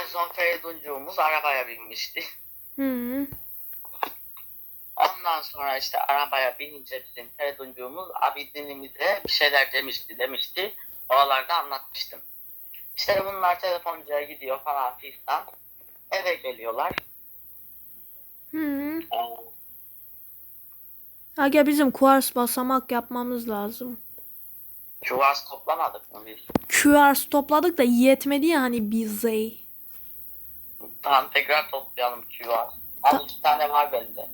En son Feriduncuğumuz arabaya binmişti. Hı. Ondan sonra işte arabaya binince bizim Feriduncuğumuz abi dinimize bir şeyler demişti demişti. Oralarda anlatmıştım. İşte bunlar telefoncuya gidiyor falan filan. Eve geliyorlar. Hı. Aga bizim kuars basamak yapmamız lazım. Çuvas toplamadık mı biz? QRs topladık da yetmedi ya hani bize. Tamam tekrar toplayalım çuvas. Al iki tane var bende.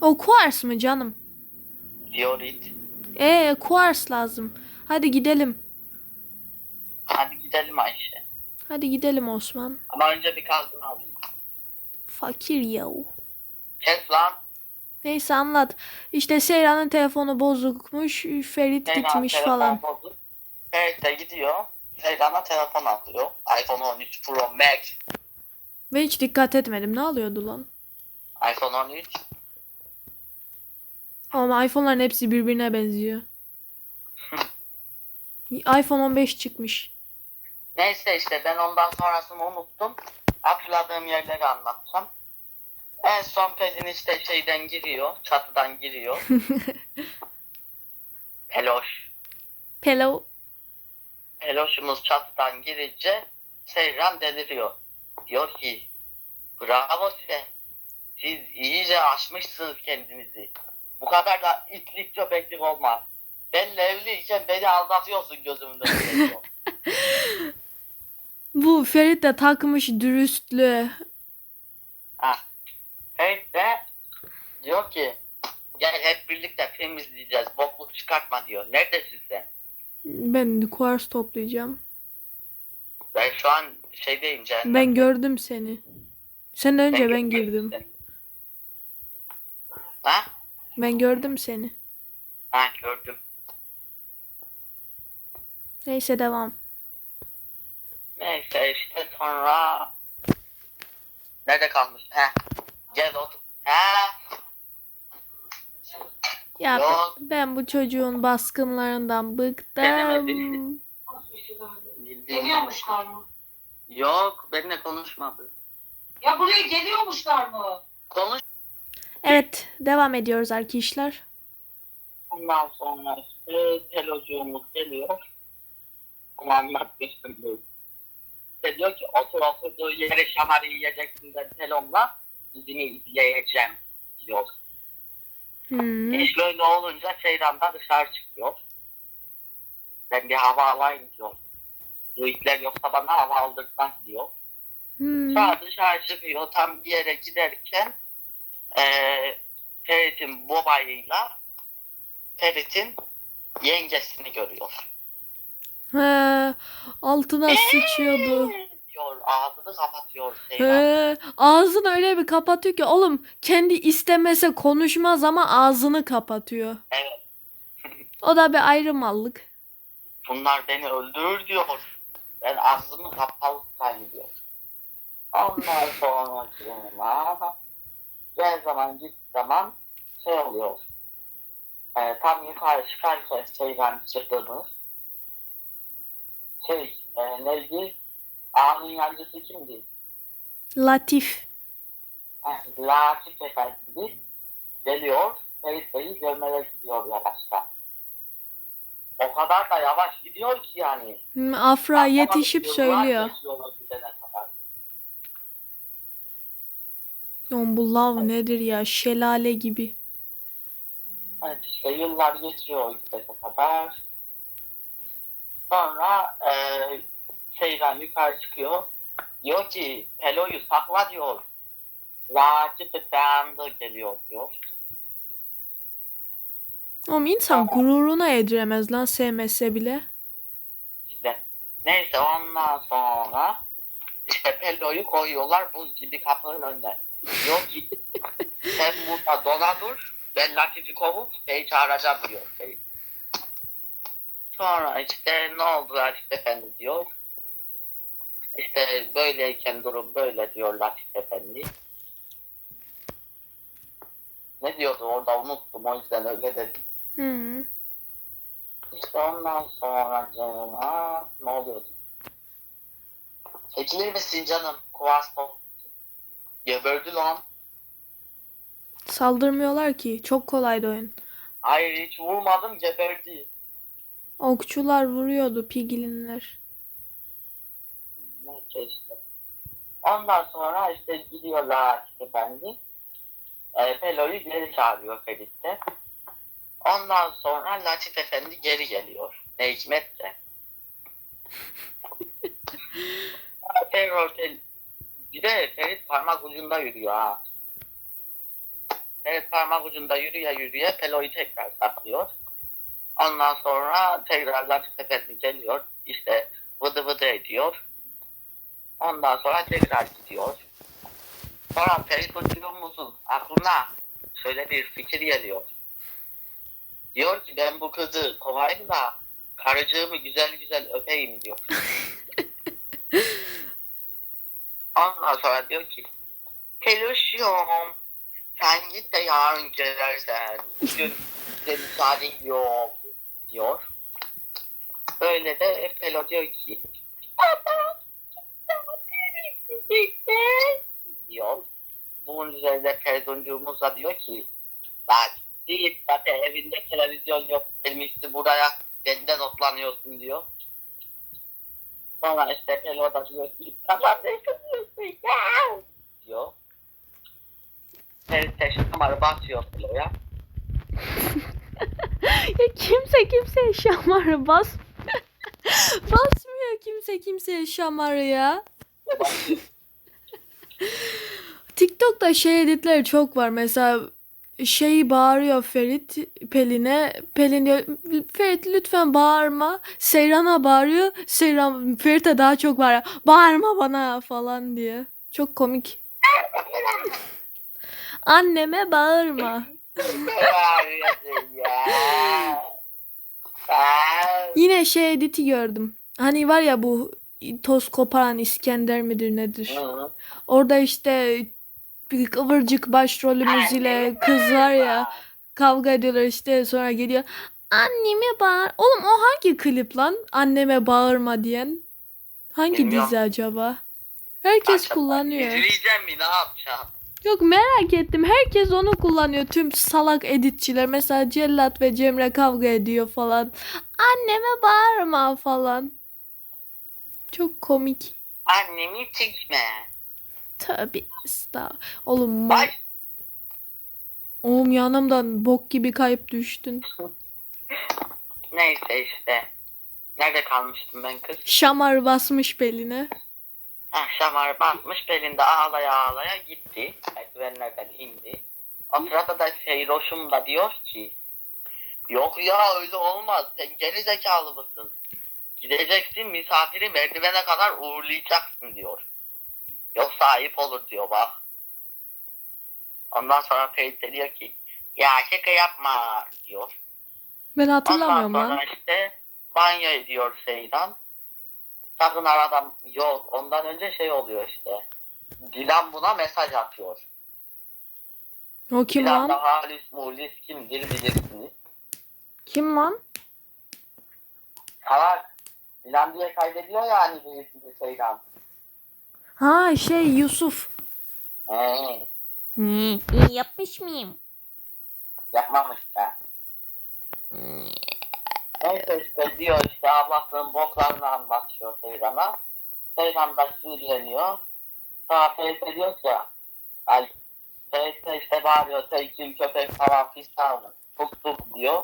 O kuars mı canım? Diorit. Ee kuars lazım. Hadi gidelim. Hadi gidelim Ayşe. Hadi gidelim Osman. Ama önce bir kazını alayım. Fakir ya. Kes lan. Neyse anlat. İşte Seyran'ın telefonu bozukmuş. Ferit Seyran gitmiş telefon falan. bozuk. Evet de gidiyor. Seyran'a telefon alıyor. iPhone 13 Pro Max. Ben hiç dikkat etmedim. Ne alıyordu lan? iPhone 13. Ama iPhone'ların hepsi birbirine benziyor. iPhone 15 çıkmış. Neyse işte ben ondan sonrasını unuttum. Hatırladığım yerleri anlatacağım. En son Pezin işte şeyden giriyor. Çatıdan giriyor. Peloş. Hello. Peloş'umuz çatıdan girince Seyran deliriyor. Diyor ki bravo size. Siz iyice aşmışsınız kendinizi. Bu kadar da itlik köpeklik olmaz. Benle evliyken beni aldatıyorsun diyor. Bu Ferit de takmış dürüstlüğü. Ha. Evet de diyor ki gel hep birlikte film izleyeceğiz. Bokluk çıkartma diyor. Neredesin sen? Ben kuars toplayacağım. Ben şu an şeydeyim cehennem. Ben gördüm seni. Senden önce ben görmedim girdim. Ha? Ben gördüm seni. Ha gördüm. Neyse devam. Neyse işte sonra nerede kalmış? He. Gel otur. Ya Yok. ben, ben bu çocuğun baskınlarından bıktım. Bildiğin- Geliyormuşlar mı? Yok benimle konuşmadı. Ya buraya geliyormuşlar mı? Konuş. Evet devam ediyoruz arkadaşlar. Ondan sonra işte telocuğumuz geliyor. Ama anlatmıştım böyle. İşte diyor ki otur oturduğu yere şamarı yiyeceksin ben telomla dizini izleyeceğim diyor. Hmm. İş böyle olunca da dışarı çıkıyor. Ben bir hava alayım diyor. Bu itler yoksa bana hava aldırtmaz diyor. Hmm. Sonra dışarı çıkıyor tam bir yere giderken eee Ferit'in babayıyla Ferit'in yengesini görüyor. He, altına sıçıyordu. Diyor ağzını kapatıyor Seyran. He, ağzını öyle bir kapatıyor ki oğlum kendi istemese konuşmaz ama ağzını kapatıyor. Evet. O da bir ayrı mallık. Bunlar beni öldürür diyor. Ben ağzımı kapalı tutayım diyor. Ondan sonra sonra gel zaman git zaman şey oluyor. Ee, tam yukarı çıkarken Seyran çıktığımız şey e, neydi? Ağanın yancısı kimdi? Latif. Heh, Latif Efendi geliyor. Ferit Bey'i görmeye gidiyor yavaşta. O kadar da yavaş gidiyor ki yani. Hmm, Afra yetişip söylüyor. Oğlum bu lav nedir ya? Şelale gibi. Evet işte yıllar geçiyor gidene kadar. Sonra e, şeyden yukarı çıkıyor. Diyor ki Pelo'yu sakla diyor. Rakip Efendi geliyor diyor. Oğlum insan gururuna yediremez lan sevmese bile. İşte neyse ondan sonra işte Pelo'yu koyuyorlar buz gibi kapının önüne. Diyor ki sen burada dona dur. Ben Latif'i kovup Bey'i çağıracağım diyor. Bey. Sonra işte ne oldu Latif Efendi diyor. İşte böyleyken durum böyle diyor Latif Efendi. Ne diyordu orada unuttum o yüzden öyle dedim. Hmm. İşte ondan sonra canıma ne oluyordu? Çekilir misin canım? Kuvaston. Geberdi lan. Saldırmıyorlar ki. Çok kolaydı oyun. Hayır hiç vurmadım geberdi. Okçular vuruyordu piglinler. Neyse işte. Ondan sonra işte gidiyorlar efendim. E, Pelo'yu geri çağırıyor Ferit'te. Ondan sonra Latif Efendi geri geliyor. Ne hikmetse. Terör. Bir de Ferit parmak ucunda yürüyor ha. Ferit parmak ucunda yürüye yürüye Pelo'yu tekrar saklıyor. Ondan sonra tekrar Latif Efendi geliyor. İşte vıdı vıdı ediyor. Ondan sonra tekrar gidiyor. Sonra Hoca'mızın aklına şöyle bir fikir geliyor. Diyor ki ben bu kızı kovayım da karıcığımı güzel güzel öpeyim diyor. Ondan sonra diyor ki Peluşum sen git de yarın gelirsen bugün bize müsaaden yok diyor. Böyle de Pelo diyor ki Baba diyor. Bunun üzerine televizyoncuğumuz da diyor ki bak değil zaten evinde televizyon yok gelmişti buraya benden otlanıyorsun diyor. Sonra işte Pelo da diyor ki ne kızıyorsun ya diyor. De şamarı basıyor Pelo'ya. Ya kimse kimseye şamarı bas. Basmıyor kimse kimseye şamarı ya. TikTok'ta şey editleri çok var. Mesela şey bağırıyor Ferit Pelin'e. Pelin diyor Ferit lütfen bağırma. Seyran'a bağırıyor. Seyran Ferit'e daha çok bağırıyor. Bağırma bana falan diye. Çok komik. Anneme bağırma. Yine şey editi gördüm. Hani var ya bu toz koparan İskender midir nedir? hı. Orada işte bir kıvırcık başrolümüz ile kız var ya kavga ediyorlar işte sonra geliyor. Anneme bağır. Oğlum o hangi klip lan? Anneme bağırma diyen. Hangi Bilmiyorum. dizi acaba? Herkes Acaba kullanıyor. İzleyeceğim mi ne yapacağım? Yok merak ettim. Herkes onu kullanıyor. Tüm salak editçiler. Mesela Cellat ve Cemre kavga ediyor falan. Anneme bağırma falan. Çok komik. Annemi sikme. Tabi. Estağ. Oğlum, ma- oğlum yanımdan bok gibi kayıp düştün. neyse işte. Nerede kalmıştım ben kız? Şamar basmış beline. Heh, şamar basmış belinde ağlaya ağlaya gitti. Merdivenlerden indi. O sırada da Seyroş'um da diyor ki Yok ya öyle olmaz. Sen geri zekalı mısın? Gideceksin misafiri merdivene kadar uğurlayacaksın diyor. Yoksa ayıp olur diyor bak. Ondan sonra Ferit diyor ki ya şaka yapma diyor. Ben hatırlamıyorum Ondan sonra lan. işte banyo ediyor Seydan. Sakın aradan yok. Ondan önce şey oluyor işte. Dilan buna mesaj atıyor. O kim Dilan lan? da halis mulis kimdir bilirsiniz. Kim lan? Salak. Dilan diye kaydediyor ya hani birisini Seydan. Ha şey Yusuf. He, İyi yapmış mıyım? yapmamış da. Neyse işte diyor işte ablasının boklarını anlatıyor Seydan'a. Seydan da sinirleniyor. Sonra de diyor ki ay de işte bağırıyor sevgili köpek falan fistan tuk tuk diyor.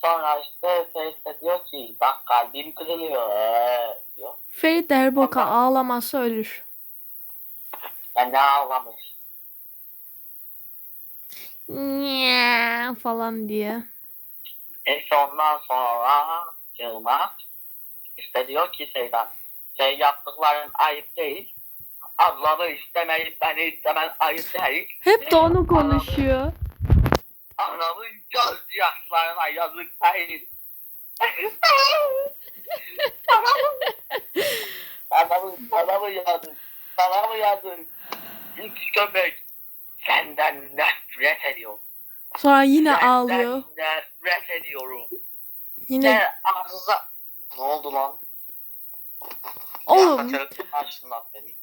Sonra işte Ferit de diyor ki bak kalbim kırılıyor ee, diyor. Ferit de her boka Ondan- ağlamazsa ölür. Ben ne ağlamış. Nya falan diye. Neyse ondan sonra Cılma işte diyor ki Seydan şey yaptıkların ayıp değil. Ablamı istemeyip beni istemen ayıp değil. Hep de onu konuşuyor. Yaşlarına yazık değil. Anamın sana mı yazık? Sana mı yazık? Üç köpek. Senden nefret ediyorum. Sonra yine Senden ağlıyor. Nefret ediyorum. Yine Ne ağzınıza... Ne oldu lan? oğlum açtın beni.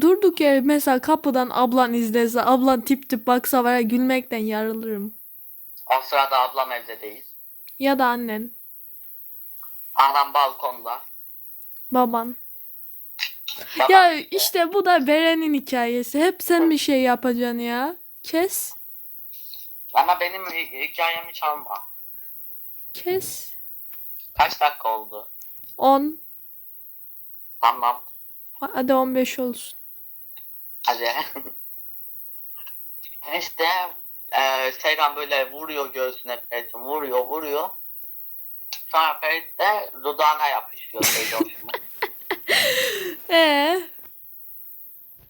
durduk yere mesela kapıdan ablan izlese, ablan tip tip baksa var ya gülmekten yarılırım. O sırada ablam evde değil. Ya da annen, Anam balkonda. baban. Babam Ya işte bu da Beren'in hikayesi. Hep sen bir şey yapacaksın ya. Kes. Ama benim hi- hikayemi çalma. Kes. Kaç dakika oldu? 10. Tamam. Hadi 15 olsun. Hadi. işte e, Seyran böyle vuruyor göğsüne Ferit'in. Vuruyor vuruyor. Sonra Ferit de dudağına yapışıyor Seyran'ın. Ee,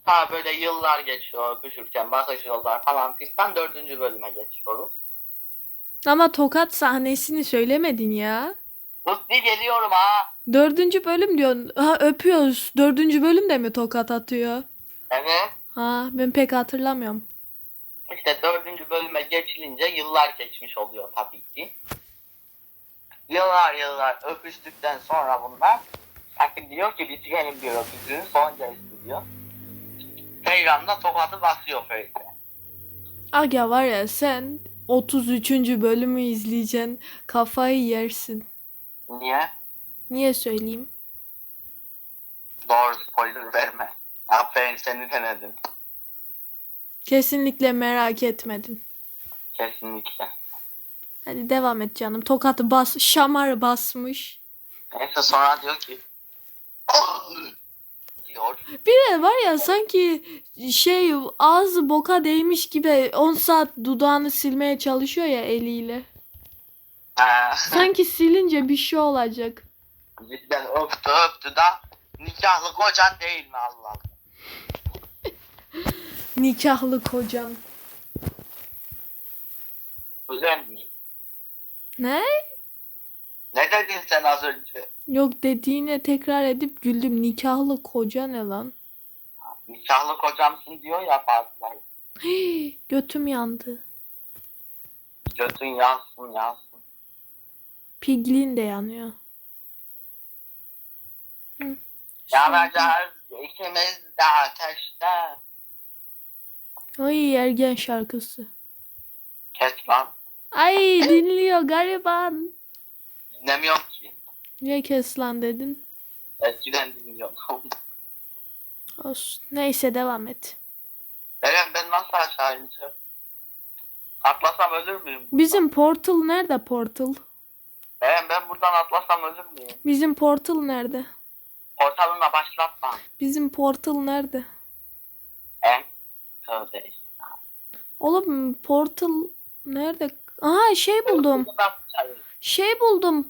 Sonra böyle yıllar geçiyor öpüşürken bakışıyorlar falan fistan dördüncü bölüme geçiyoruz. ama tokat sahnesini söylemedin ya. Hızlı geliyorum ha. Dördüncü bölüm diyorsun. Ha öpüyoruz. Dördüncü bölümde mi tokat atıyor? Evet. Ha ben pek hatırlamıyorum. İşte dördüncü bölüme geçilince yıllar geçmiş oluyor tabii ki. Yıllar yıllar öpüştükten sonra bunlar artık diyor ki bitirelim diyor öpücüğün son gelsin diyor. Seyran da tokadı basıyor Ferit'e. Aga var ya sen 33. bölümü izleyeceksin. Kafayı yersin. Niye? Niye söyleyeyim? Doğru spoiler verme. Aferin seni denedim. Kesinlikle merak etmedin. Kesinlikle. Hadi devam et canım. Tokatı bas. Şamar basmış. Neyse sonra diyor ki diyor. Bir de var ya sanki şey ağzı boka değmiş gibi 10 saat dudağını silmeye çalışıyor ya eliyle. Sanki silince bir şey olacak. cidden öptü öptü da nikahlı kocan değil mi Allah Allah. Nikahlı kocan. Mi? Ne? Ne dedin sen az önce? Yok dediğine tekrar edip güldüm. Nikahlı koca ne lan? Nikahlı kocamsın diyor ya bazıları. Hii, götüm yandı. Götün yansın yansın. Piglin de yanıyor. Hı. Yanacağız ikimiz de ateşte. Ay ergen şarkısı. Kes lan. Ay dinliyor gariban. Dinlemiyorum ki. Niye kes lan dedin? Eskiden dinliyordum. Olsun. Neyse devam et. Eren ben nasıl aşağı ineceğim? Atlasam ölür müyüm? Bizim portal nerede portal? Eren ben buradan atlasam ölür müyüm? Bizim portal nerede? Portalına başlatma. Bizim portal nerede? En. Tövbe. Oğlum portal nerede? Aha şey buldum. Şey buldum.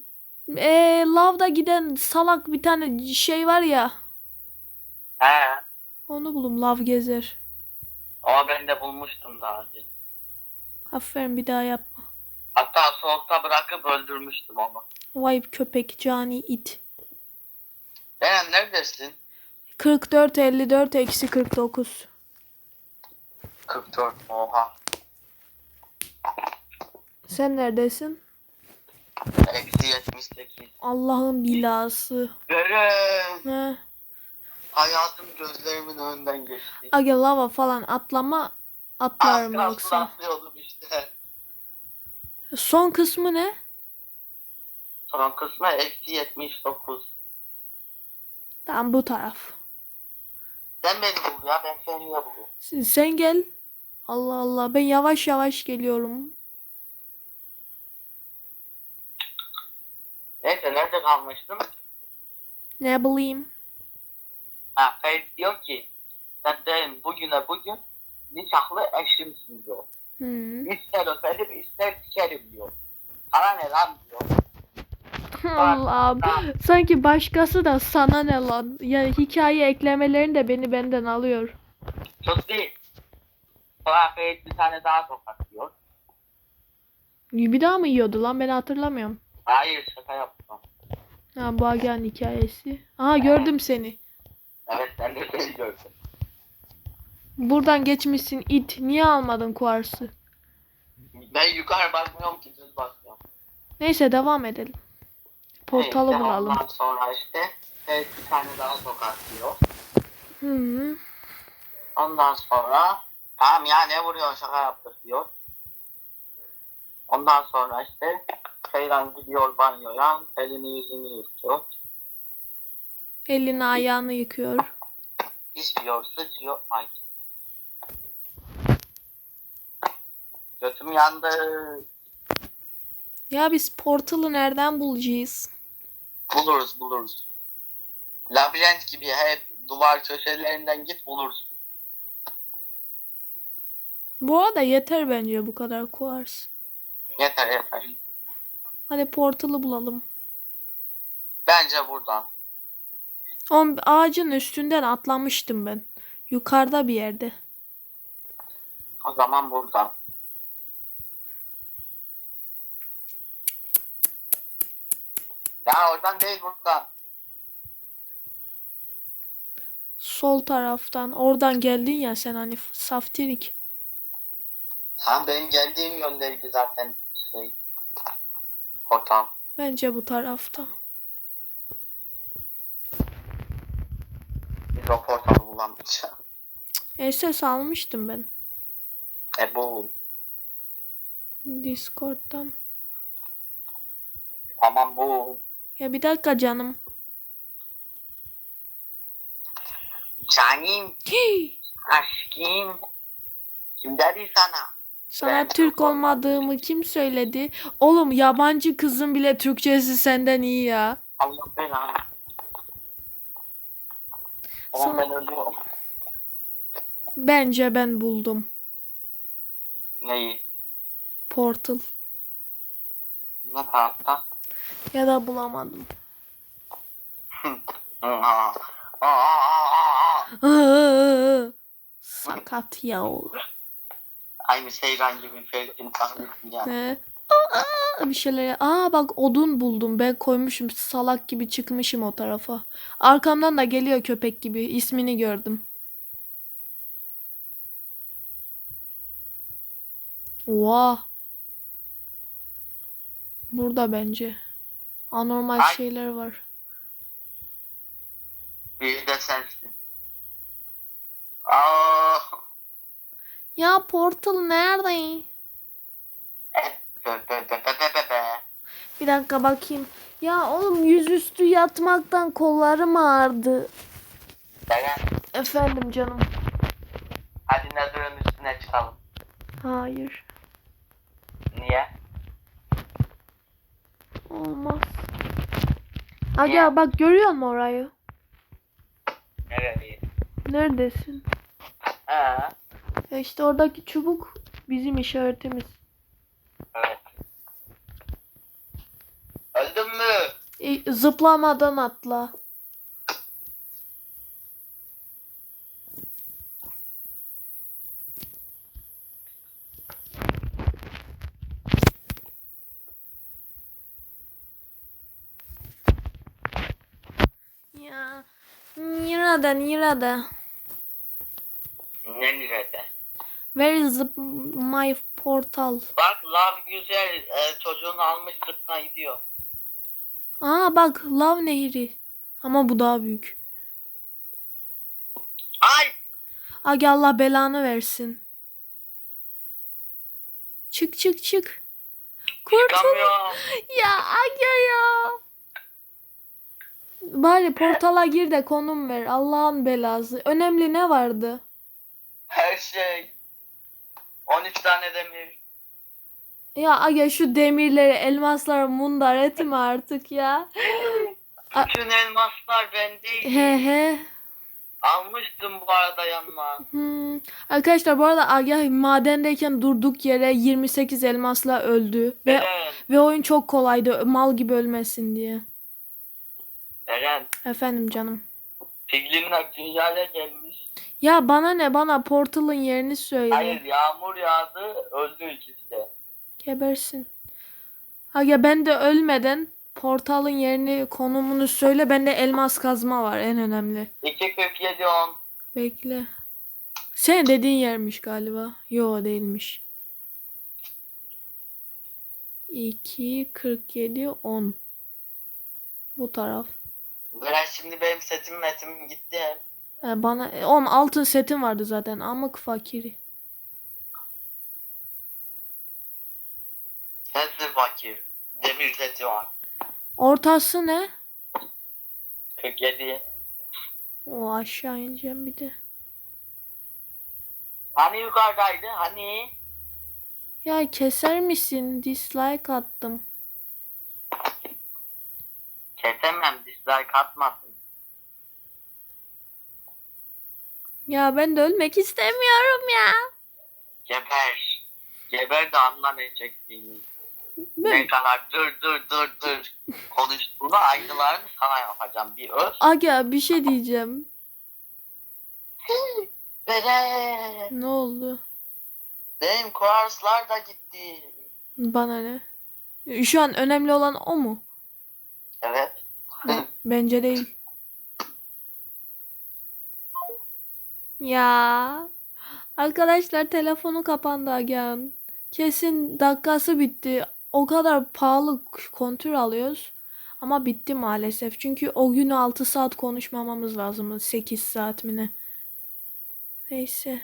Ee, lavda giden salak bir tane şey var ya. He. Onu buldum. Lav gezer. Ama ben de bulmuştum daha önce. Aferin bir daha yapma. Hatta soğukta bırakıp öldürmüştüm onu. Vay köpek cani it. Eren neredesin? 44 54 eksi 49. 44. Oha. Sen neredesin? Eksi 78. Allah'ın bilası. Eren. He. Hayatım gözlerimin önünden geçti. Aga lava falan atlama atlarım Az yoksa. atlıyordum işte. Son kısmı ne? Son kısmı eksi 79. Tamam bu taraf. Sen beni bul ya ben seni niye? Sen- Sen gel. Allah Allah ben yavaş yavaş geliyorum. Neyse nerede kalmıştım? Ne bileyim. Ha Ferit diyor ki sen benim bugüne bugün nikahlı eşimsin diyor. Hmm. İster öperim ister sikerim diyor. Sana ne lan diyor. Allah'ım. Sanki başkası da sana ne lan? Ya hikaye eklemelerini de beni benden alıyor. Sus değil. Sonra Ferit bir tane daha tokat diyor. Bir daha mı yiyordu lan ben hatırlamıyorum. Hayır şaka yaptım. Ha bu Agen hikayesi. Aha gördüm seni. Evet ben de seni gördüm. Buradan geçmişsin it. Niye almadın kuarsı? Ben yukarı bakmıyorum ki düz bakıyorum. Neyse devam edelim. Portalı Neyse, bulalım. Ondan sonra işte Ferit bir tane daha tokatlıyor. Hı. Ondan sonra tamam ya ne vuruyorsun şaka yaptık diyor. Ondan sonra işte Seyran gidiyor banyoya elini yüzünü yıkıyor. Elini ayağını yıkıyor. İstiyor sıçıyor. Ay. Götüm yandı. Ya biz portalı nereden bulacağız? Buluruz buluruz. Labirent gibi hep duvar köşelerinden git bulursun. Bu arada yeter bence bu kadar kuars. Yeter yeter. Hadi portalı bulalım. Bence buradan. O ağacın üstünden atlamıştım ben. Yukarıda bir yerde. O zaman buradan. Ya oradan değil buradan. Sol taraftan. Oradan geldin ya sen hani saftirik. Tam benim geldiğim yöndeydi zaten şey. Portal. Bence bu tarafta. Biz o portalı bulamayacağız. SS almıştım ben. E bu. Discord'dan. Tamam bu. Ya bir dakika canım. Hii! Aşkım. Kim dedi sana? Sana Türk olmadığımı kim söyledi? Oğlum yabancı kızın bile Türkçesi senden iyi ya. Allah belanı. Sana- ben ölüyorum. Bence ben buldum. Neyi? Portal. Ne tarafta? Ya da bulamadım. Aa, aa, aa, aa. Aa, Sakat ya. Aynı Seyran gibi Ferit'in taklidi yani. He. Aa, bir şeyler. Aa bak odun buldum. Ben koymuşum salak gibi çıkmışım o tarafa. Arkamdan da geliyor köpek gibi. İsmini gördüm. Oha. Burada bence. Anormal Ay. şeyler var. Biri de sensin. Aa, Ya portal nerede? Bir dakika bakayım. Ya oğlum yüzüstü yatmaktan kollarım ağrıdı. Deren, Efendim canım. hadi Nazır'ın üstüne çıkalım. Hayır. Niye? Olmaz. Aga Niye? bak görüyor musun orayı? Nereye? Neredesin? Ha, Ya işte oradaki çubuk bizim işaretimiz. evet. Öldün mü? E, zıplamadan atla. Ya nerede nerede? Ne nerede? Where is the, my portal? Bak lav güzel e, çocuğunu almış sırtına gidiyor. Aa bak lav nehri. Ama bu daha büyük. Ay! Aga Allah belanı versin. Çık çık çık. Kurtul. Ya Aga ya. Bari portala gir de konum ver. Allah'ın belası. Önemli ne vardı? Her şey. 13 tane demir. Ya Aga şu demirleri, elmasları mundar etme artık ya. Bütün elmaslar bendeydi. He he. Almıştım bu arada yanıma. Hmm. Arkadaşlar bu arada Aga madendeyken durduk yere 28 elmasla öldü. Ve, Eren, ve oyun çok kolaydı. Mal gibi ölmesin diye. Eren. Efendim canım. Piglinler dünyaya gelmiş. Ya bana ne bana portalın yerini söyle. Hayır yağmur yağdı öldü ikisi de. Gebersin. Aga ben de ölmeden portalın yerini konumunu söyle. Bende elmas kazma var en önemli. 247 10. Bekle. Senin dediğin yermiş galiba. Yo değilmiş. 2 47 10. Bu taraf. Ben şimdi benim setim metim gitti. E, bana e, oğlum altın setim vardı zaten amık fakiri. Sensin fakir. Demir seti var. Ortası ne? 47. O aşağı ineceğim bir de. Hani yukarıdaydı? Hani? Ya keser misin? Dislike attım. Kesemem. Dislike atmasın. Ya ben de ölmek istemiyorum ya. Geber. Geber de anla ne çektiğini. Ne Ben kadar dur dur dur dur. Konuştuğunu aynılarını sana yapacağım. Bir öl. Aga bir şey diyeceğim. Bere. Ne oldu? Benim kuarslar da gitti. Bana ne? Şu an önemli olan o mu? Evet. Bence değil. Ya. Arkadaşlar telefonu kapandı Agen. Kesin dakikası bitti. O kadar pahalı kontür alıyoruz. Ama bitti maalesef. Çünkü o günü 6 saat konuşmamamız lazım. 8 saat mi ne? Neyse.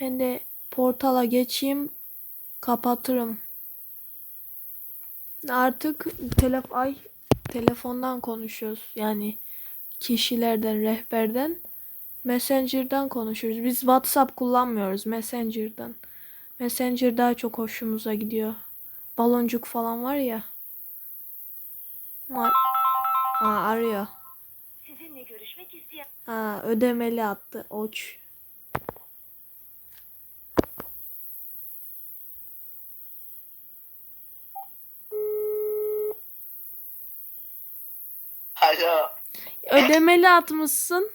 Ben de portala geçeyim. Kapatırım. Artık telef ay telefondan konuşuyoruz. Yani kişilerden, rehberden, Messenger'dan konuşuyoruz. Biz WhatsApp kullanmıyoruz. Messenger'dan. Messenger daha çok hoşumuza gidiyor. Baloncuk falan var ya. Var. Aa, arıyor. Sizinle görüşmek isteyen Aa, ödemeli attı. Oç. Alo. Ödemeli atmışsın.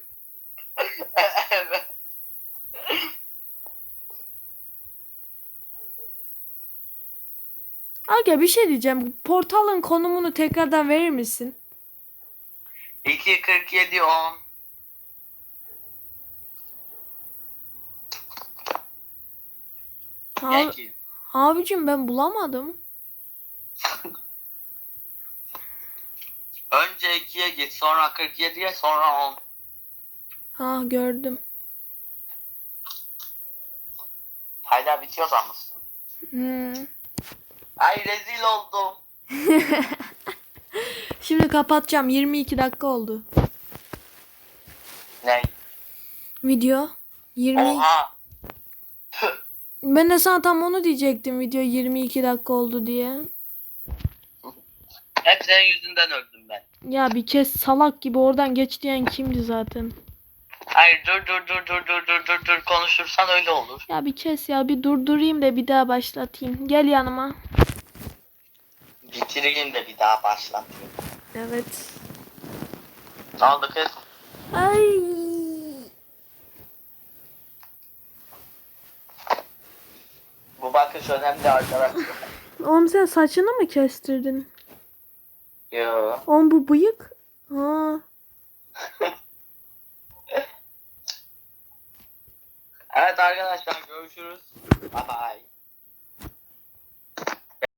Evet. Aga bir şey diyeceğim. Portalın konumunu tekrardan verir misin? 247 10. Abi, Peki. abicim ben bulamadım. Önce 2'ye git, sonra 47'ye, sonra 10. Ha gördüm. Hala bitiyor sanmışsın. Hmm. Ay rezil oldum. Şimdi kapatacağım. 22 dakika oldu. Ne? Video 20 Oha. Ben de sana tam onu diyecektim. Video 22 dakika oldu diye. Hep senin yüzünden öldüm ben. Ya bir kez salak gibi oradan geç diyen kimdi zaten? Hayır dur dur dur dur dur dur dur dur konuşursan öyle olur. Ya bir kes ya bir durdurayım da bir daha başlatayım. Gel yanıma. Bitireyim de bir daha başlatayım. Evet. Ne oldu kız? Ay. Bu bakış önemli arkadaşlar. Oğlum sen saçını mı kestirdin? Yo. Oğlum bu bıyık. Ha. Evet arkadaşlar görüşürüz. Bye bye.